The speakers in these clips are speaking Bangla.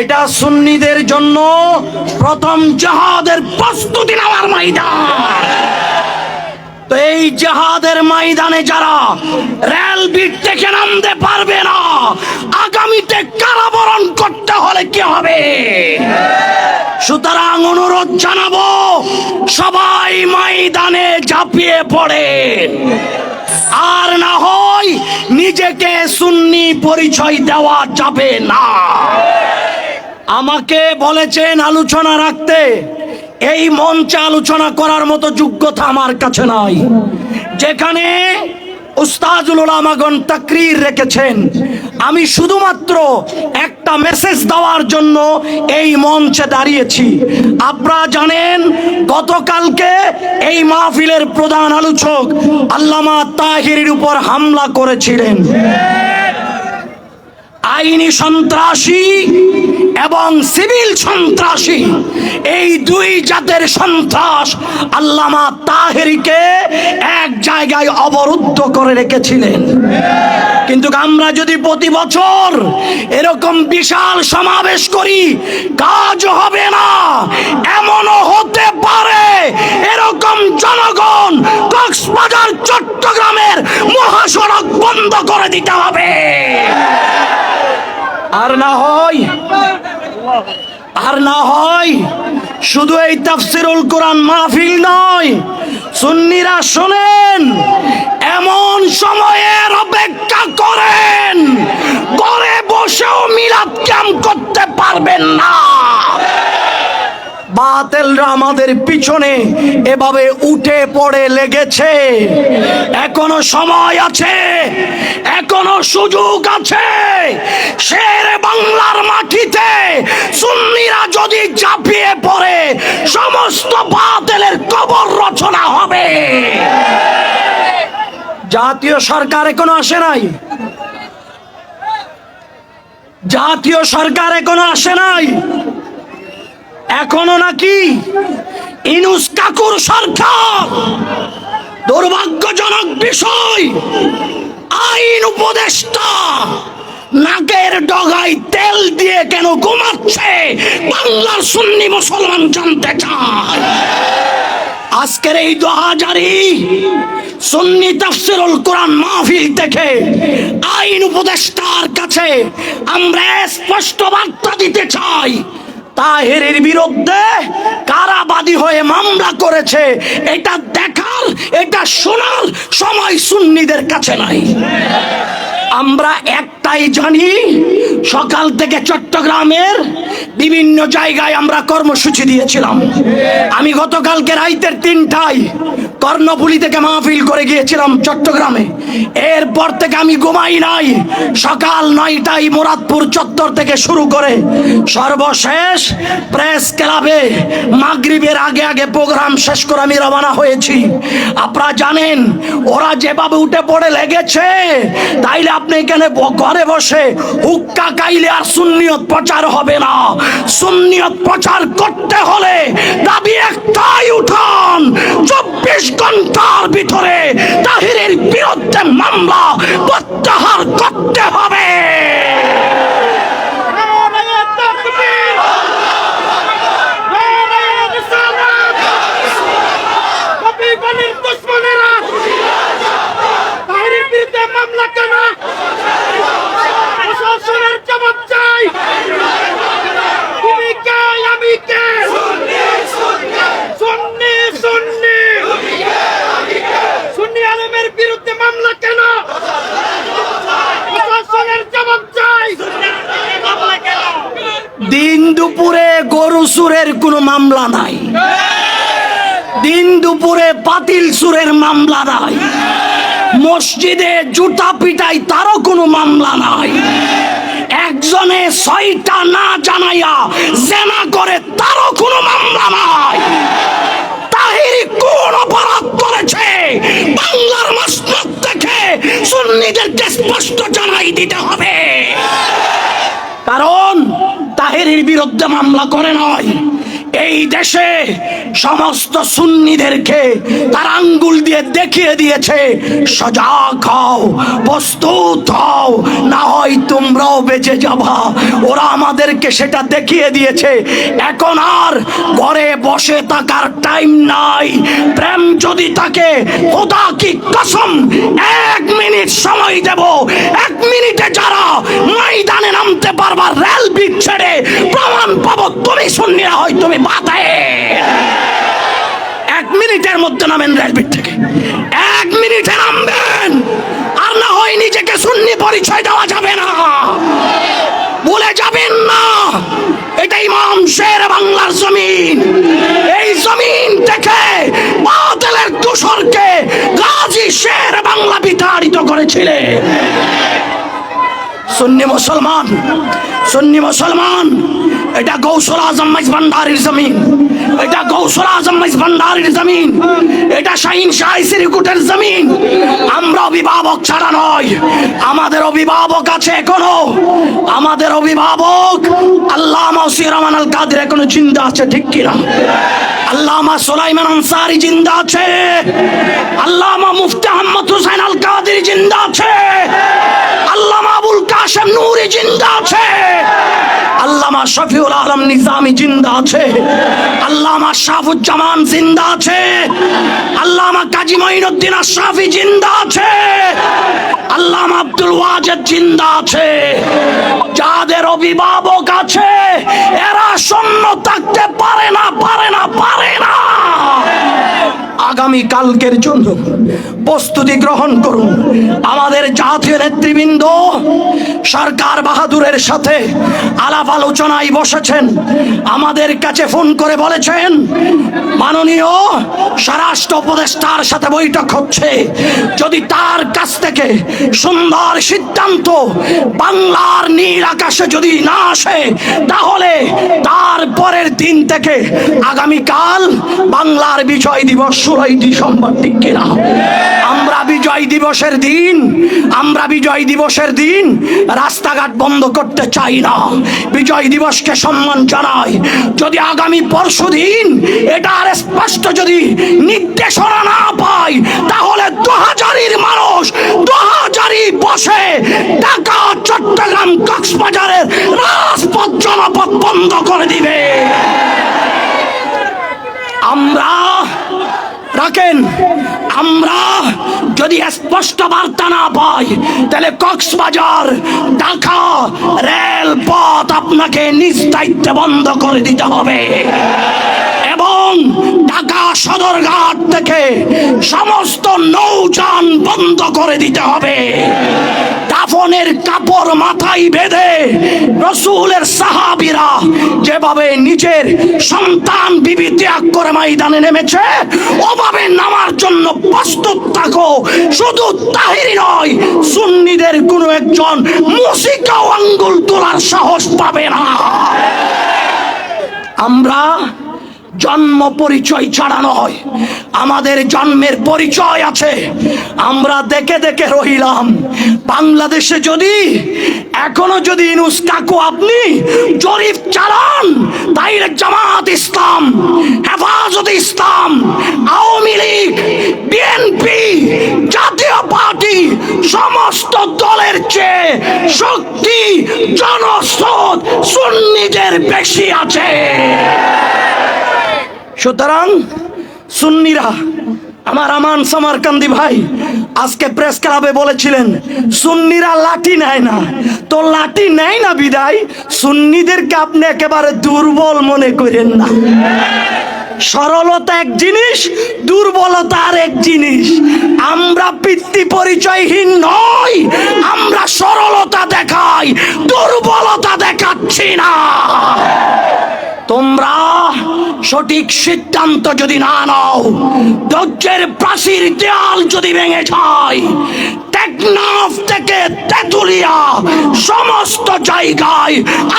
এটা সুন্নিদের জন্য প্রথম জাহাদের প্রস্তুতি নেওয়ার ময়দান। তো এই জাহাদের ময়দানে যারা রেল বিট থেকে নামতে পারবে না, আগামীতে কারাবরণ করতে হলে কি হবে? সুতরাং অনুরোধ জানাব, সবাই ময়দানে ঝাঁপিয়ে পড়ে আর না হয় নিজেকে সুন্নি পরিচয় দেওয়া যাবে না। আমাকে বলেছেন আলোচনা রাখতে। এই মঞ্চে আলোচনা করার মতো যোগ্যতা আমার কাছে নাই। যেখানে উস্তাজুল তাকরির রেখেছেন। আমি শুধুমাত্র একটা মেসেজ দেওয়ার জন্য এই মঞ্চে দাঁড়িয়েছি। আপনারা জানেন, গতকালকে এই মাহফিলের প্রধান আলোচক আল্লামা তাহিরের উপর হামলা করেছিলেন। আইনি সন্ত্রাসী এবং সিভিল সন্ত্রাসী। এই দুই জাতের সন্ত্রাস আল্লামা তাহেরিকে এক জায়গায় অবরুদ্ধ করে রেখেছিলেন। কিন্তু আমরা যদি প্রতি বছর এরকম বিশাল সমাবেশ করি, কাজ হবে না। এমনও হতে পারে এরকম জনগণ কক্সবাজার, চট্টগ্রামের মহাসড়ক বন্ধ করে দিতে হবে। আর না হয়, আর না হয়, শুধু এই তাফসিরুল কোরআন মাহফিল নয়, সুন্নিরা শোনেন, এমন সময়ের অপেক্ষা করেন, ঘরে বসেও মিলাদ কাম করতে পারবেন না। বাতেলরা আমাদের পিছনে এভাবে উঠে পড়ে লেগেছে। এখনও সময় আছে, এখনও সুযোগ আছে। শের বাংলার মাটিতে সুন্নিরা যদি চাপিয়ে পড়ে, সমস্ত বাতেলের কবর রচনা হবে। জাতীয় সরকার এখনও আসে নাই। জাতীয় সরকার এখনও আসে নাই। এখনও নাকি ইনুস কাকুর সরকার দুর্ভাগ্যজনক বিষয়, আইন উপদেষ্টা নাকের ডগায় তেল দিয়ে কেন ঘুমাচ্ছে বাংলার সুন্নি মুসলমান জানতে চায়? আজকের এই দু সুন্নি তাফসিরুল কোরআন মাহফিল থেকে আইন উপদেষ্টার কাছে আমরা স্পষ্ট বার্তা দিতে চাই। তাহেরের বিরুদ্ধে কারাবাদী হয়ে মামলা করেছে। এটা দেখার, এটা শোনার সময় সুন্নিদের কাছে নাই। আমরা একটাই জানি, সকাল থেকে চট্টগ্রামের বিভিন্ন জায়গায় আমরা কর্মসূচি দিয়েছিলাম। আমি গতকালকে রাইতের তিনটায় কর্ণফুলি থেকে মাহফিল করে গিয়েছিলাম চট্টগ্রামে। এরপর থেকে আমি ঘুমাই নাই। সকাল নয়টায় মুরাদপুর চত্বর থেকে শুরু করে সর্বশেষ প্রেস ক্লাবে মাগরিবের আগে আগে প্রোগ্রাম শেষ করে আমি রওনা হয়েছি। আপনারা জানেন, ওরা যেভাবে উঠে পড়ে লেগেছে, তাইলে আপনি এখানে ঘরে বসে হুক্কা কাইলে আর সুন্নিয়ত প্রচার হবে না। সুন্নিয়ত প্রচার করতে হলে দাবি একটাই, উঠান। চব্বিশ ঘণ্টার ভিতরে তাহিরের বিরুদ্ধে মামলা প্রত্যাহার করতে হবে নারায়ে তাকবীর নারায়ে রিসালাত কবি গনির দুশমনেরা তাহরির বিরুদ্ধে মামলা কেন প্রশাসনের জবাব চাই তুমি কে আমি কে সুন্নি সুন্নি সুন্নি আলমের বিরুদ্ধে মামলা কেন প্রশাসনের জবাব চাই মামলা কেন দিন দুপুরে গরু সুরের কোনো মামলা নাই। দিন দুপুরে পাতিল সুরের মামলা নাই। মসজিদে জুতা পিটাই তারও কোনো মামলা নাই। একজনে ছয়টা না জানাইয়া জেনা করে তারও কোনো মামলা নাই। তাহিরি কোন অপরাধ করেছে? বাংলার মসনদ থেকে সুন্নিদেরকে স্পষ্ট জানাই দিতে হবে। কারণ তাহেরের বিরুদ্ধে মামলা করে নয় এই দেশে সমস্ত সুন্নিদেরকে তার আঙ্গুল দিয়ে দেখিয়ে দিয়েছে, সজাগ হও, প্রস্তুত হও, না হয় তোমরাও বেঁচে যাবা। ওরা আমাদেরকে সেটা দেখিয়ে দিয়েছে। এখন আর ঘরে বসে থাকার টাইম নাই। প্রেম যদি থাকে, খোদা কি কসম? এক মিনিট সময় দেব। এক মিনিটে যারা ময়দানে নামতে পারবা, রেল বিট ছেড়ে প্রমাণ পাবো। তুমি শুনিয়া হয়, তুমি এক মিনিটের মধ্যে নামেন রেলবিট থেকে। এক মিনিটে নামবেন। আর না হয় নিজেকে সুন্নি পরিচয় দেওয়া যাবে না। বলে যাবেন না। এটা ইমাম শের বাংলার জমিন। এই জমিন থেকে বাতিলের দূষরকে গাজী শের বাংলা বিতাড়িত করেছিলেন সুন্নি মুসলমান সুন্নি মুসলমান এটা গৌসল আজম মাইজ জমিন। এটা গৌসল আজম মাইজ জমিন। এটা শাহিন শাহী সিরিকুটের জমিন। আমরা অভিভাবক ছাড়া নয়। আমাদের অভিভাবক আছে এখনও। আমাদের অভিভাবক আল্লাহ মাসির রহমান আল কাদের এখনও জিন্দা আছে, ঠিক কিনা? আল্লামা সুলাইমান আনসারি জিন্দা আছে। আল্লামা মুফতি আহমদ হুসাইন আল কাদের জিন্দা আছে। আল্লামা আবুল কাশেম নূরি জিন্দা আছে। আল্লামা শফিউল আলম নিজামি জিন্দা আছে। আল্লামা শাহুজ্জামান জিন্দা আছে। আল্লামা কাজী মঈনুদ্দিন আশরাফি জিন্দা আছে। আল্লামা আব্দুল ওয়াজেদ জিন্দা আছে। যাদের অভিভাবক আছে, এরা শূন্য থাকতে পারে না পারে না পারে না। আগামী কালকের জন্য প্রস্তুতি গ্রহণ করুন। আমাদের জাতীয় নেতৃবৃন্দ, সরকার বাহাদুরের সাথে আলাপ আলোচনায় বসেছেন। আমাদের কাছে ফোন করে বলেছেন, মাননীয় স্বরাষ্ট্র উপদেষ্টার সাথে বৈঠক হচ্ছে। যদি তার থেকে সুন্দর সিদ্ধান্ত বাংলার নীল আকাশে যদি না আসে, তাহলে তার পরের দিন থেকে আগামীকাল বাংলার বিজয় দিবস ষোলোই ডিসেম্বর ঠিক কিনা? আমরা বিজয় দিবসের দিন, আমরা বিজয় দিবসের দিন রাস্তাঘাট বন্ধ করতে চাই না। বিজয় দিবসকে সম্মান জানাই। যদি আগামী পরশু দিন এটার স্পষ্ট যদি নির্দেশনা না পাই তাহলে দু হাজারির মানুষ দু হাজারি বসে ঢাকা, চট্টগ্রাম, কক্সবাজারের রাজপথ জনপথ বন্ধ করে দিবে। আমরা রাখেন, আমরা যদি স্পষ্ট বার্তা না পাই, তাহলে কক্সবাজার, ঢাকা রেলপথ আপনাকে নিজ দায়িত্বে বন্ধ করে দিতে হবে। এবং সদরঘাট থেকে সমস্ত নৌযান বন্ধ করে দিতে হবে। দাফনের কাপড় মাথায় বেঁধে রসুলের সাহাবিরা যেভাবে নিজের সন্তান বিবি ত্যাগ করে ময়দানে নেমেছে, ওভাবে নামার জন্য প্রস্তুত থাকো। শুধু তাহিরি নয়, সুন্নিদের কোনো একজন মুসিকাও আঙ্গুল তোলার সাহস পাবে না। আমরা জন্ম পরিচয় ছাড়া নয়। আমাদের জন্মের পরিচয় আছে। আমরা দেখে দেখে রহিলাম। বাংলাদেশে যদি, এখনও যদি ইনুস কাকু আপনি জরিফ চালান, তাইলে Jamaat Islam, Hefazat Islam, Awami League, BNP, Jatiya Party, সমস্ত দলের চেয়ে শক্তি, জনস্রোত সুন্নিদের বেশি আছে। সুতরাং সুন্নিরা, আমার আমান সামারকান্দি ভাই, আজকে প্রেস ক্লাবে বলেছিলেন, সুন্নিরা লাঠি নেয় না। তো লাঠি নেয় না বিদায়, সুন্নিদেরকে আপনি একেবারে দুর্বল মনে করেন না। সরলতা এক জিনিস, দুর্বলতা আর এক জিনিস। আমরা পিতৃ পরিচয়হীন নই, আমরা সরলতা দেখাই, দুর্বলতা দেখাচ্ছি না। সঠিক সিদ্ধান্ত যদি না নাও ধৈর্যের প্রাচীর দেয়াল যদি ভেঙে যায় টেকনাফ থেকে তেতুলিয়া সমস্ত জায়গায়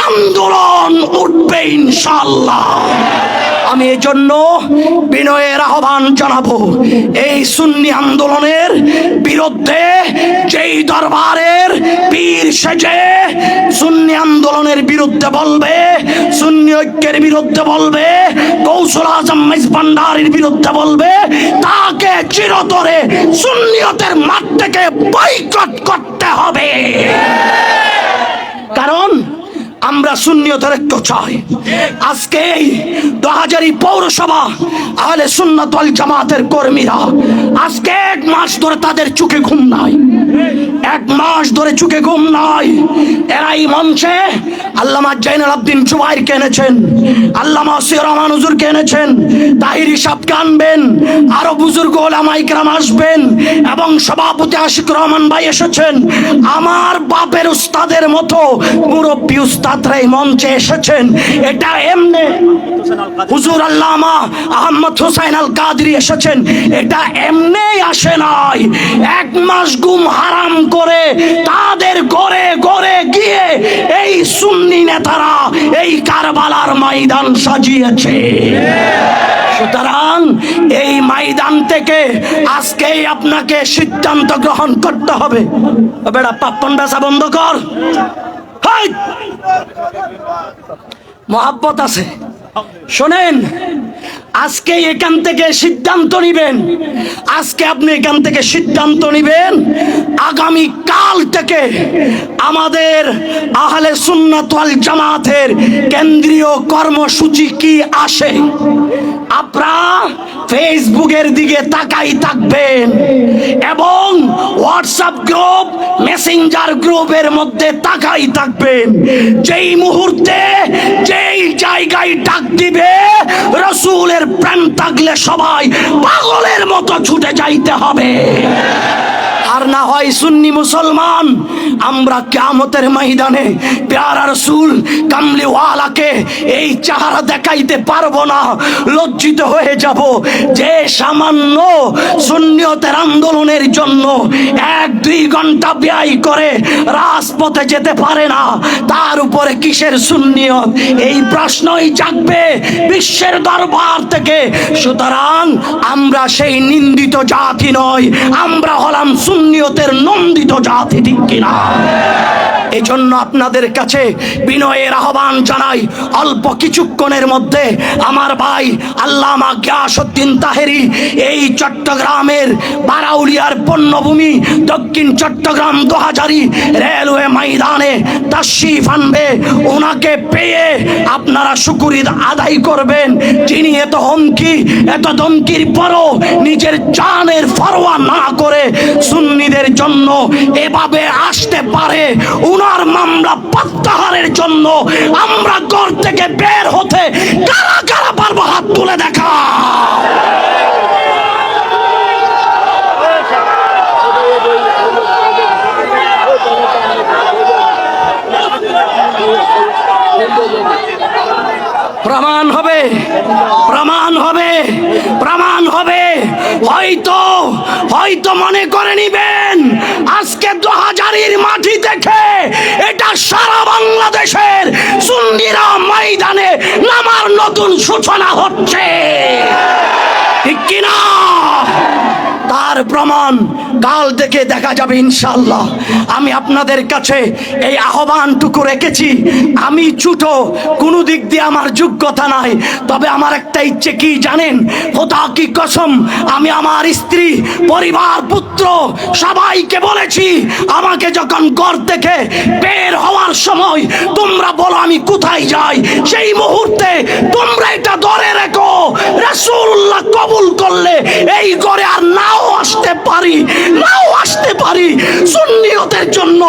আন্দোলন উঠবে ইনশাল্লাহ আমি এজন্য বিনয়ের আহ্বান জানাব, এই সুন্নি আন্দোলনের বিরুদ্ধে যেই দরবারের পীর সেজে সুন্নি আন্দোলনের বিরুদ্ধে বলবে, সুন্নি ঐক্যের বিরুদ্ধে বলবে, কৌশল আজম ভান্ডারের বিরুদ্ধে বলবে, তাকে চিরতরে সুন্নিয়তের মাঠ থেকে বয়কট করতে হবে। কারণ আমরা শূন্যতার একটু চাই। আজকে এই হাজারই পৌরসভা আহলে শূন্যতল জামাতের কর্মীরা আজকে এক মাস ধরে তাদের চোখে ঘুম নাই। এক মাস ধরে চুকে ঘুম নাই। এরাই মঞ্চে আল্লামা জাইনুল আব্দিন জুবাইর কেনেছেন আল্লামা সির রহমান হুজুর কেনেছেন তাহির হিসাবকে আনবেন আরও বুজুর্গ ওলামাই কেরাম আসবেন এবং সভাপতি আশিক রহমান ভাই এসেছেন। আমার বাপের উস্তাদের মতো মুরব্বী উস্তাদরা এই মঞ্চে এসেছেন। এটা এমনি হুজুর আল্লামা আহমদ হোসাইন আল কাদরি এসেছেন। এটা এমনি আসে নাই। এক মাস গুম হারাম করে তাদের ঘরে ঘরে গিয়ে এই সুন্নি নেতারা এই কারবালার ময়দান সাজিয়েছে। সুতরাং এই ময়দান থেকে আজকেই আপনাকে সিদ্ধান্ত গ্রহণ করতে হবে। বেড়া পাপ্পন বেচা বন্ধ কর। মহাব্বত আছে। শোনেন আজকে এখান থেকে সিদ্ধান্ত নিবেন। আজকে আপনি এখান থেকে সিদ্ধান্ত নিবেন, আগামী কাল থেকে আমাদের আহলে সুন্নাত ওয়াল জামাতের কেন্দ্রীয় কর্মসূচি কি আসে? আপনারা ফেসবুকের দিকে তাকাই থাকবেন এবং হোয়াটসঅ্যাপ গ্রুপ, মেসেঞ্জার গ্রুপের মধ্যে তাকাই থাকবেন। যেই মুহূর্তে, যেই জায়গায় ডাক দিবে রসুলের প্রেম থাকলে সবাই পাগলের মতো ছুটে যাইতে হবে। আর না হয় সুন্নি মুসলমান। আমরা কিয়ামতের ময়দানে প্যারা রসুল কামলিওয়ালাকে এই চেহারা দেখাইতে পারব না, লজ্জিত হয়ে যাব। যে সামান্য সুন্নিয়তের আন্দোলনের জন্য এক দুই ঘণ্টা ব্যয় করে রাজপথে যেতে পারে না, তার উপরে কিসের সুন্নিয়ত? এই প্রশ্নই জাগবে বিশ্বের দরবার থেকে। সুতরাং আমরা সেই নিন্দিত জাতি নয় আমরা হলাম সুন্নিয়তের নন্দিত জাতি ঠিক কিনা? এই জন্য আপনাদের কাছে বিনয়ের আহ্বান জানাই, অল্প কিছুক্ষণের মধ্যে আমার ভাই আল্লামা গিয়াসউদ্দিন তাহেরি এই চট্টগ্রামের বারাউলিয়ার পণ্যভূমি দক্ষিণ চট্টগ্রাম দোহাজারি রেলওয়ে ময়দানে তাশরিফ আনবে। ওনাকে পেয়ে আপনারা শুকুরিদ আদায় করবেন। যিনি এত হুমকি, এত ধমকির পরও নিজের জানের ফরোয়া না করে সুন্নিদের জন্য এভাবে আসতে পারে উনার মামলা প্রত্যাহারের জন্য আমরা ঘর থেকে বের হতে কারা কারা পারব হাত তুলে দেখা। প্রমাণ হবে প্রমাণ হবে প্রমাণ হবে। হয়তো হয়তো মনে করে নিবেন, আজকে দু হাজারের মাটি দেখে সুন্দিরা ময়দানে নামার নতুন সূচনা হচ্ছে। ঠিক কিনা? তার প্রমাণ কাল থেকে দেখা যাবে ইনশাল্লাহ আমি আপনাদের কাছে এই আহ্বানটুকু রেখেছি। আমি ছোট, কোনো দিক দিয়ে আমার যোগ্যতা নাই। তবে আমার একটা ইচ্ছে কি জানেন? খোদা কি কসম, আমি আমার স্ত্রী, পরিবার, পুত্র সবাইকে বলেছি, আমাকে যখন ঘর থেকে বের হওয়ার সময় তোমরা বলো আমি কোথায় যাই, সেই মুহূর্তে তোমরা এটা ধরে রেখো। রাসূলুল্লাহ কবুল করলে এই ঘরে আর নাও পারি, নাও আসতে পারি। সুন্নিয়তের জন্য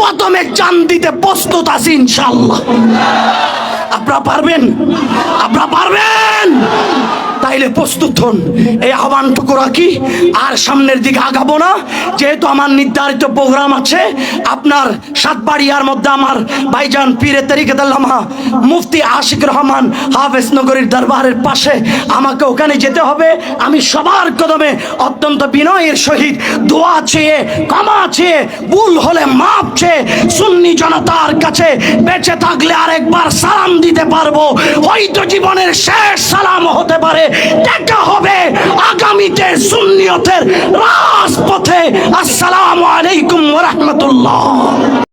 প্রথমে চান দিতে প্রস্তুত আছি ইনশাল্লাহ আপনারা পারবেন? আপনারা পারবেন? তাইলে প্রস্তুত হন। এই আহ্বানটুকু রাখি। আর সামনের দিকে আগাবো না। যেহেতু আমার নির্ধারিত প্রোগ্রাম আছে, আপনার সাতবাড়িয়ার মধ্যে আমার ভাইজান পীরে তরিকাতাল্লামা মুফতি আশিক রহমান হাফেজ নগরীর দরবারের পাশে আমাকে ওখানে যেতে হবে। আমি সবার কদমে অত্যন্ত বিনয়ের সহিত দোয়া চেয়ে, ক্ষমা চেয়ে, ভুল হলে মাপ চেয়ে, সুন্নি জনতার কাছে বেঁচে থাকলে আরেকবার সালাম দিতে পারব। হয়তো জীবনের শেষ সালাম হতে পারে। দেখা হবে আগামীতে সুন্নিয়তের রাজপথে। আসসালামু আলাইকুম রহমতুল্লাহ।